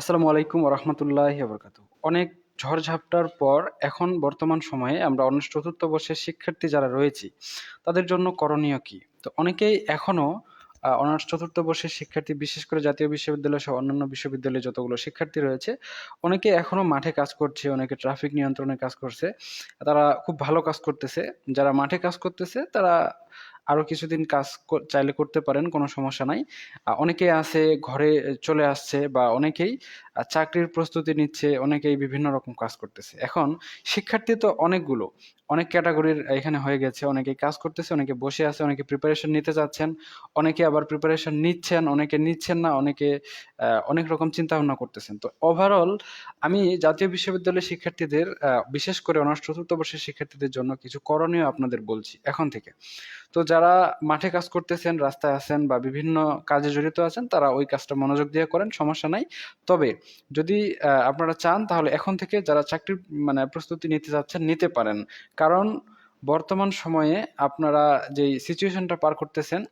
আসসালামু আলাইকুম রহমতুল্লাহ বরকাত অনেক ঝড়ঝাপটার পর এখন বর্তমান সময়ে আমরা অনার্স চতুর্থ বর্ষের শিক্ষার্থী যারা রয়েছি, তাদের জন্য করণীয় কি? তো অনেকেই এখনও অনার্স চতুর্থ বর্ষের শিক্ষার্থী, বিশেষ করে জাতীয় বিশ্ববিদ্যালয় সহ অন্যান্য বিশ্ববিদ্যালয়ে যতগুলো শিক্ষার্থী রয়েছে, অনেকে এখনও মাঠে কাজ করছে, অনেকে ট্রাফিক নিয়ন্ত্রণে কাজ করছে, তারা খুব ভালো কাজ করতেছে। যারা মাঠে কাজ করতেছে, তারা আরও কিছুদিন কাজ চাইলে করতে পারেন, কোনো সমস্যা নাই। অনেকে আছে, ঘরে চলে আসছে বা অনেকেই চাকরির প্রস্তুতি নিচ্ছে, অনেকেই বিভিন্ন রকম কাজ করতেছে। এখন শিক্ষার্থী তো অনেকগুলো, অনেক ক্যাটাগরির এখানে হয়ে গেছে অনেকে কাজ করতেছে, অনেকে বসে আছে, অনেকে প্রিপারেশন নিতে চাচ্ছেন অনেকে আবার প্রিপারেশন নিচ্ছেন, অনেকে নিচ্ছেন না, অনেকে অনেক রকম চিন্তা ভাবনা করতেছেন। তো ওভারঅল আমি জাতীয় বিশ্ববিদ্যালয়ের শিক্ষার্থীদের বিশেষ করে অনার্স চতুর্থ বর্ষের শিক্ষার্থীদের জন্য কিছু করণীয় আপনাদের বলছি এখন থেকে। তো যারা মাঠে কাজ করতেছেন, রাস্তায় আছেন বা বিভিন্ন কাজে জড়িত আছেন, তারা ওই কাজটা মনোযোগ দিয়ে করেন, সমস্যা নাই। তবে যদি আপনারা চান, তাহলে এখন থেকে যারা চাকরির মানে প্রস্তুতি নিতে যাচ্ছেন নিতে পারেন। কারণ বর্তমান সময়ে আপনারা যেই সিচুয়েশনটা পার করতেছেন,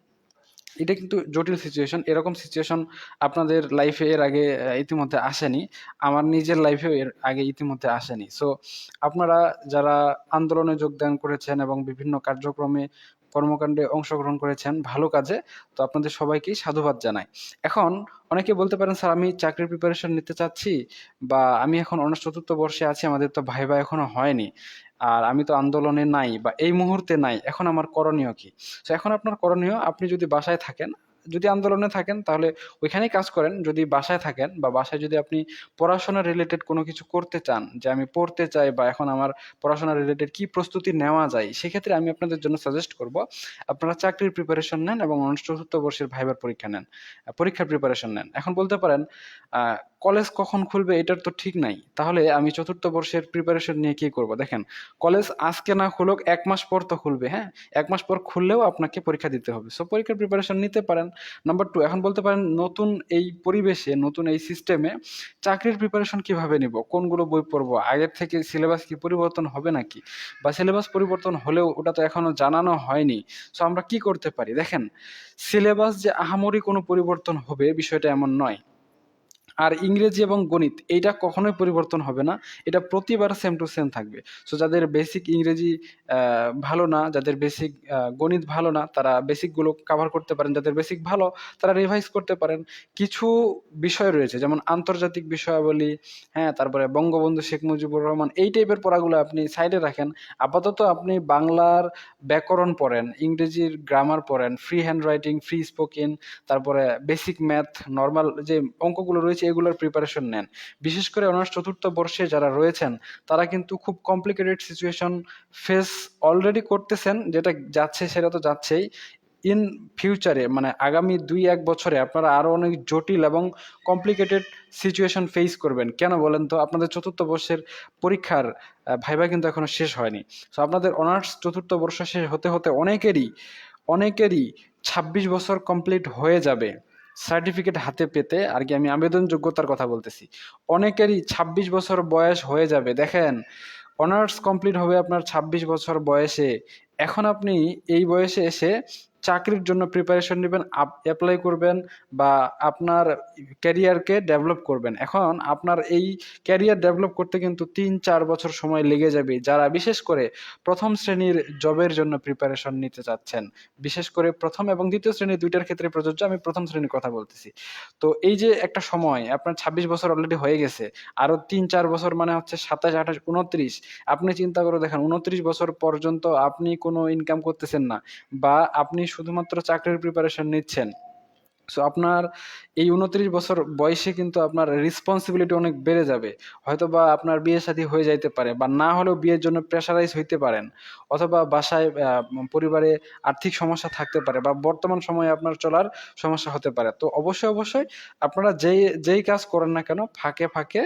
এটা কিন্তু জটিল সিচুয়েশন এরকম সিচুয়েশন আপনাদের লাইফে এর আগে ইতিমধ্যে আসেনি। আমার নিজের লাইফেও এর আগে ইতিমধ্যে আসেনি। সো আপনারা যারা আন্দোলনে যোগদান করেছেন এবং বিভিন্ন কার্যক্রমে কর্মকাণ্ডে অংশগ্রহণ করেছেন, ভালো কাজে। তো আপনাদের সবাইকেই সাধুবাদ জানাই। এখন অনেকে বলতে পারেন, স্যার, আমি চাকরির প্রিপারেশন নিতে চাচ্ছি বা আমি এখন অনার্স চতুর্থ বর্ষে আছি, আমাদের তো ভাই ভাই এখনও হয়নি। আর আমি তো আন্দোলনে নাই বা এই মুহূর্তে নাই, এখন আমার করণীয় কি? তো এখন আপনার করণীয়, আপনি যদি বাসায় থাকেন যদি আন্দোলনে থাকেন, তাহলে ওইখানেই কাজ করেন। যদি বাসায় থাকেন বা বাসায় যদি আপনি পড়াশোনা রিলেটেড কোনো কিছু করতে চান, যে আমি পড়তে চাই বা এখন আমার পড়াশোনা রিলেটেড কি প্রস্তুতি নেওয়া যায়, সেক্ষেত্রে আমি আপনাদের জন্য সাজেস্ট করব, আপনারা চাকরির প্রিপারেশন নেন এবং চতুর্থ বর্ষের ভাইবার পরীক্ষা নেন পরীক্ষার প্রিপারেশন নেন। এখন বলতে পারেন কলেজ কখন খুলবে এটার তো ঠিক নাই। তাহলে আমি চতুর্থ বর্ষের প্রিপারেশন নিয়ে কি করব? দেখেন কলেজ আজকে না খুলুক, এক মাস পর তো খুলবে হ্যাঁ? এক মাস পর খুললেও আপনাকে পরীক্ষা দিতে হবে। সো পরীক্ষার প্রিপারেশন নিতে পারেন নাম্বার টু এখন বলতে পারেন নতুন এই পরিবেশে, নতুন এই সিস্টেমে চাকরির প্রিপারেশন কীভাবে নিব? কোনগুলো বই পড়ব? আগের থেকে সিলেবাস কি পরিবর্তন হবে নাকি? বা সিলেবাস পরিবর্তন হলেও ওটা তো এখনও জানানো হয়নি। সো আমরা কি করতে পারি? দেখেন সিলেবাস যে আহামরি কোনো পরিবর্তন হবে, বিষয়টা এমন নয়। আর ইংরেজি এবং গণিত এইটা কখনোই পরিবর্তন হবে না। এটা প্রতিবার সেম টু সেম থাকবে। সো যাদের বেসিক ইংরেজি ভালো না, যাদের বেসিক গণিত ভালো না, তারা বেসিকগুলো কাভার করতে পারেন। যাদের বেসিক ভালো, তারা রিভাইজ করতে পারেন। কিছু বিষয় রয়েছে, যেমন আন্তর্জাতিক বিষয়াবলী হ্যাঁ তারপরে বঙ্গবন্ধু শেখ মুজিবুর রহমান, এই টাইপের পড়াগুলো আপনি সাইডে রাখেন। আপাতত আপনি বাংলার ব্যাকরণ পড়েন, ইংরেজির গ্রামার পড়েন free hand writing free spoken তারপরে বেসিক ম্যাথ নর্মাল যে অঙ্কগুলো রয়েছে এগুলোর প্রিপারেশন নেন। বিশেষ করে অনার্স চতুর্থ বর্ষে যারা রয়েছেন, তারা কিন্তু খুব কমপ্লিকেটেড সিচুয়েশন ফেস অলরেডি করতেছেন, যেটা যাচ্ছে সেটা তো যাচ্ছেই। ইন ফিউচারে মানে আগামী দুই এক বছরে আপনারা আরও অনেক জটিল এবং কমপ্লিকেটেড সিচুয়েশন ফেস করবেন। কেন বলেন তো? আপনাদের চতুর্থ বর্ষের পরীক্ষার ভাইবা কিন্তু এখনও শেষ হয়নি। তো আপনাদের অনার্স চতুর্থ বর্ষ শেষ হতে হতে অনেকেরই অনেকেরই ছাব্বিশ বছর কমপ্লিট হয়ে যাবে। সার্টিফিকেট হাতে পেতে আর কি আমি আবেদন যোগ্যতার কথা বলতেছি। অনেকেরই ছাব্বিশ বছর বয়স হয়ে যাবে। দেখেন অনার্স কমপ্লিট হবে আপনার ছাব্বিশ বছর বয়সে। এখন আপনি এই বয়সে এসে চাকরির জন্য প্রিপারেশন নেবেন অ্যাপ্লাই করবেন বা আপনার ক্যারিয়ারকে ডেভেলপ করবেন। এখন আপনার এই ক্যারিয়ার ডেভেলপ করতে কিন্তু তিন, চার বছর সময় লেগে যাবে। যারা বিশেষ করে প্রথম শ্রেণির জবের জন্য প্রিপারেশন নিতে চাচ্ছেন, বিশেষ করে প্রথম এবং দ্বিতীয় শ্রেণি দুইটার ক্ষেত্রে প্রযোজ্য, আমি প্রথম শ্রেণির কথা বলতেছি। তো এই যে একটা সময়, আপনার ছাব্বিশ বছর অলরেডি হয়ে গেছে আরও তিন, চার বছর মানে হচ্ছে সাতাশ, আঠাশ, উনত্রিশ, আপনি চিন্তা করে দেখেন, উনত্রিশ বছর পর্যন্ত আপনি কোনো ইনকাম করতেছেন না বা আপনি শুধুমাত্র চাকরির প্রিপারেশন নিচ্ছেন। সো আপনার এই উনত্রিশ বছর বয়সে কিন্তু আপনার রেসপন্সিবিলিটি অনেক বেড়ে যাবে। হয়তো বা আপনার বিয়ে শাদী হয়ে যাইতে পারে বা না হলেও বিয়ের জন্য প্রেশারাইজ হইতে পারেন। অথবা বাসায় পরিবারে আর্থিক সমস্যা থাকতে পারে বা বর্তমান সময়ে আপনার চলার সমস্যা হতে পারে। তো অবশ্যই অবশ্যই আপনারা যেই যেই কাজ করেন না কেন, ফাঁকে ফাঁকে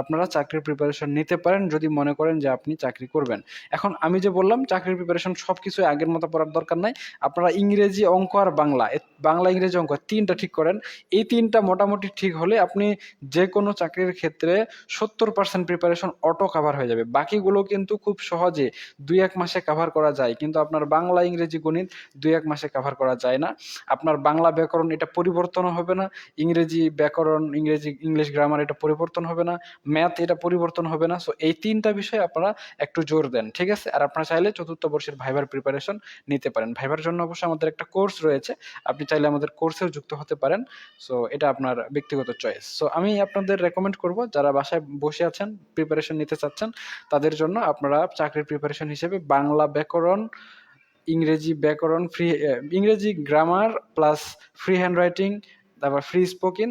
আপনারা চাকরির প্রিপারেশন নিতে পারেন যদি মনে করেন যে আপনি চাকরি করবেন। এখন আমি যে বললাম, চাকরির প্রিপারেশন সব কিছু আগের মতো পড়ার দরকার নাই। আপনারা ইংরেজি অঙ্ক আর বাংলা বাংলা ইংরেজি অঙ্ক, তিনটা তিনটা ঠিক করেন। এই তিনটা মোটামুটি ঠিক হলে আপনি যে কোনো চাকরির ক্ষেত্রে সত্তর পার্সেন্ট প্রিপারেশন অটো কাভার হয়ে যাবে। বাকিগুলো কিন্তু খুব সহজে দুই এক মাসে কাভার করা যায়। কিন্তু আপনার বাংলা ইংরেজি গণিত দুই এক মাসে কাভার করা যায় না। আপনার বাংলা ব্যাকরণ এটা পরিবর্তনও হবে না। ইংরেজি ব্যাকরণ, ইংরেজি, ইংলিশ গ্রামার এটা পরিবর্তন হবে না। ম্যাথ এটা পরিবর্তন হবে না। সো এই তিনটা বিষয়ে আপনারা একটু জোর দেন, ঠিক আছে? আর আপনারা চাইলে চতুর্থ বর্ষের ভাইবার প্রিপারেশন নিতে পারেন। ভাইবার জন্য অবশ্যই আমাদের একটা কোর্স রয়েছে। আপনি চাইলে আমাদের কোর্সেও যুক্ত হতে পারেন। সো এটা আপনার ব্যক্তিগত চয়েস সো আমি আপনাদের রেকমেন্ড করব, যারা বাসায় বসে আছেন প্রিপারেশন নিতে চাচ্ছেন, তাদের জন্য আপনারা চাকরির প্রিপারেশন হিসেবে বাংলা ব্যাকরণ, ইংরেজি ব্যাকরণ ফ্রি ইংরেজি grammar plus free hand writing তারপর ফ্রি স্পোকিং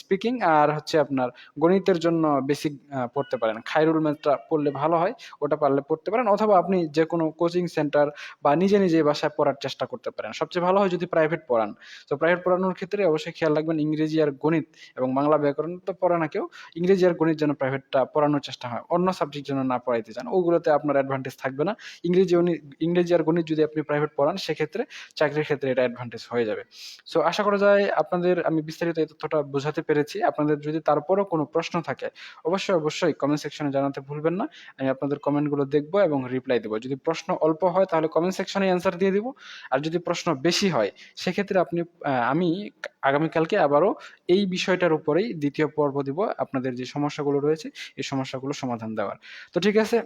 স্পিকিং আর হচ্ছে আপনার গণিতের জন্য বেসিক পড়তে পারেন। খায়রুল ম্যাথটা পড়লে ভালো হয়, ওটা পারলে পড়তে পারেন, অথবা আপনি যে কোনো কোচিং সেন্টার বা নিজে নিজে বাসায় পড়ার চেষ্টা করতে পারেন। সবচেয়ে ভালো হয় যদি প্রাইভেট পড়ান। তো প্রাইভেট পড়ানোর ক্ষেত্রে অবশ্যই খেয়াল রাখবেন ইংরেজি আর গণিত এবং বাংলা ব্যাকরণ তো পড়ে না কেউ, ইংরেজি আর গণিত যেন প্রাইভেটটা পড়ানোর চেষ্টা হয়। অন্য সাবজেক্ট যেন না পড়াইতে চান, ওগুলোতে আপনার অ্যাডভান্টেজ থাকবে না। ইংরেজি ইংরেজি আর গণিত যদি আপনি প্রাইভেট পড়ান, সেক্ষেত্রে চাকরির ক্ষেত্রে এটা অ্যাডভান্টেজ হয়ে যাবে। সো আশা করা যায় আপনাদের আমি বিস্তারিত এই তথ্যটা বোঝাতে পেরেছি। আপনাদের যদি তারপরও কোনো প্রশ্ন থাকে, অবশ্যই অবশ্যই কমেন্ট সেকশনে জানাতে ভুলবেন না। আমি আপনাদের কমেন্টগুলো দেখব এবং রিপ্লাই দেবো। যদি প্রশ্ন অল্প হয়, তাহলে কমেন্ট সেকশনে অ্যান্সার দিয়ে দিব। আর যদি প্রশ্ন বেশি হয়, সেক্ষেত্রে আপনি আমি আগামীকালকে আবারও এই বিষয়টার উপরেই দ্বিতীয় পর্ব দিব। আপনাদের যে সমস্যাগুলো রয়েছে, এই সমস্যাগুলো সমাধান দেওয়ার। তো ঠিক আছে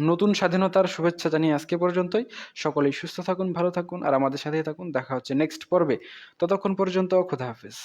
নতুন স্বাধীনতার শুভেচ্ছা জানিয়ে আজকে পর্যন্তই। সকলেই সুস্থ থাকুন, ভালো থাকুন, আর আমাদের সাথেই থাকুন। দেখা হচ্ছে নেক্সট পর্বে। ততক্ষণ পর্যন্ত খোদা হাফেজ।